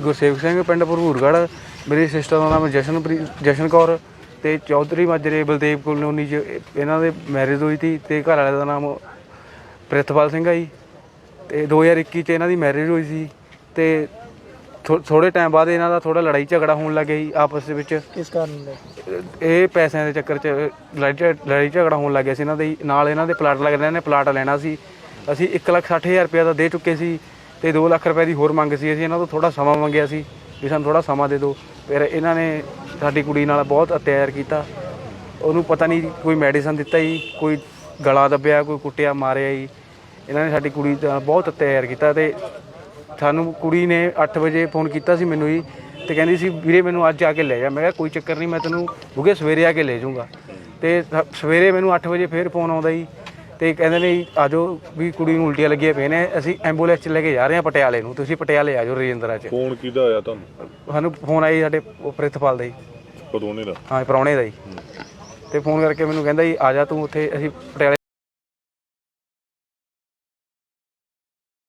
ਗੁਰਸੇਵਕ ਸਿੰਘ ਪਿੰਡ ਭਰਪੂਰਗੜ੍ਹ ਮੇਰੀ ਸਿਸਟਰ ਦਾ ਨਾਮ ਜਸ਼ਨਪ੍ਰੀਤ ਜਸ਼ਨ ਕੌਰ ਤੇ ਚੌਧਰੀ ਮਾਜਰੇ ਬਲਦੇਵ ਕਲੋਨੀ ਚ ਇਹਨਾਂ ਦੇ ਮੈਰਿਜ ਹੋਈ ਸੀ ਤੇ ਘਰ ਵਾਲੇ ਦਾ ਨਾਮ ਪ੍ਰਿਤਪਾਲ ਸਿੰਘ ਆ ਜੀ। ਤੇ 2021 ਚ ਇਹਨਾਂ ਦੀ ਮੈਰਿਜ ਹੋਈ ਸੀ ਤੇ ਥੋੜੇ ਟਾਈਮ ਬਾਅਦ ਇਹਨਾਂ ਦਾ ਥੋੜਾ ਲੜਾਈ ਝਗੜਾ ਹੋਣ ਲੱਗ ਗਿਆ ਜੀ ਆਪਸ ਦੇ ਵਿੱਚ। ਕਿਸ ਕਾਰਨ ਇਹ ਪੈਸਿਆਂ ਦੇ ਚੱਕਰ 'ਚ ਲੜਾਈ ਝਗੜਾ ਹੋਣ ਲੱਗ ਗਿਆ ਸੀ ਇਹਨਾਂ ਦੇ। ਨਾਲ ਇਹਨਾਂ ਦੇ ਪਲਾਟ ਲੱਗਦੇ ਨੇ ਪਲਾਟ ਲੈਣਾ ਸੀ। ਅਸੀਂ 160000 ਰੁਪਏ ਦਾ ਦੇ ਚੁੱਕੇ ਸੀ। ਤੇ 2 ਲੱਖ ਰੁਪਏ ਦੀ ਹੋਰ ਮੰਗ ਸੀ, ਅਸੀਂ ਇਹਨਾਂ ਤੋਂ ਥੋੜਾ ਸਮਾਂ ਮੰਗਿਆ ਸੀ ਵੀ ਸਾਨੂੰ ਥੋੜਾ ਸਮਾਂ ਦੇ ਦਿਓ। ਫਿਰ ਇਹਨਾਂ ਨੇ ਸਾਡੀ ਕੁੜੀ ਨਾਲ ਬਹੁਤ ਅਤਿਆਚਾਰ ਕੀਤਾ। ਉਹਨੂੰ ਪਤਾ ਨਹੀਂ ਕੋਈ ਮੈਡੀਸਨ ਦਿੱਤਾ ਜੀ, ਕੋਈ ਗਲਾ ਦੱਬਿਆ, ਕੋਈ ਕੁੱਟਿਆ, ਮਾਰਿਆ ਜੀ। ਇਹਨਾਂ ਨੇ ਸਾਡੀ ਕੁੜੀ ਦਾ ਬਹੁਤ ਅਤਿਆਚਾਰ ਕੀਤਾ ਤੇ ਸਾਨੂੰ ਕੁੜੀ ਨੇ 8 ਵਜੇ ਫੋਨ ਕੀਤਾ ਸੀ ਮੈਨੂੰ ਜੀ ਤੇ ਕਹਿੰਦੀ ਸੀ, ਵੀਰੇ, ਮੈਨੂੰ ਅੱਜ ਆ ਕੇ ਲੈ ਜਾ। ਮੈਂ ਕਿਹਾ, ਕੋਈ ਚੱਕਰ ਨਹੀਂ, ਮੈਂ ਤੈਨੂੰ ਬੁਗੇ ਸਵੇਰੇ ਆ ਕੇ ਲੈ ਜਾਊਂਗਾ। ਤੇ ਸ- ਸਵੇਰੇ ਮੈਨੂੰ 8 ਵਜੇ ਫੇਰ ਫੋਨ ਆਉਂਦਾ ਜੀ। ਤੇ ਕਹਿੰਦੇ ਨੇ ਜੀ, ਆ ਜਾਓ ਵੀ ਕੁੜੀ ਨੂੰ ਉਲਟੀਆਂ ਲੱਗੀਆਂ ਪਏ ਨੇ ਅਸੀਂ ਐਂਬੂਲੈਂਸ 'ਚ ਲੈ ਕੇ ਜਾ ਰਹੇ ਹਾਂ ਪਟਿਆਲੇ ਨੂੰ ਤੁਸੀਂ ਪਟਿਆਲੇ ਆ ਜਾਓ ਰਜਿੰਦਰਾ 'ਚ। ਫੋਨ ਕਿਹਦਾ ਆਇਆ ਤੁਹਾਨੂੰ? ਸਾਨੂੰ ਫੋਨ ਆਈ ਸਾਡੇ ਉਹ ਪ੍ਰਿਤਪਾਲ ਦਾ ਜੀ। ਕਦੋਂ ਨੇ ਦਾ? ਹਾਂ ਪ੍ਰਾਹੁਣੇ ਦਾ ਜੀ। ਤੇ ਫੋਨ ਕਰਕੇ ਮੈਨੂੰ ਕਹਿੰਦਾ ਜੀ ਆ ਜਾ ਤੂੰ ਉੱਥੇ ਅਸੀਂ ਪਟਿਆਲੇ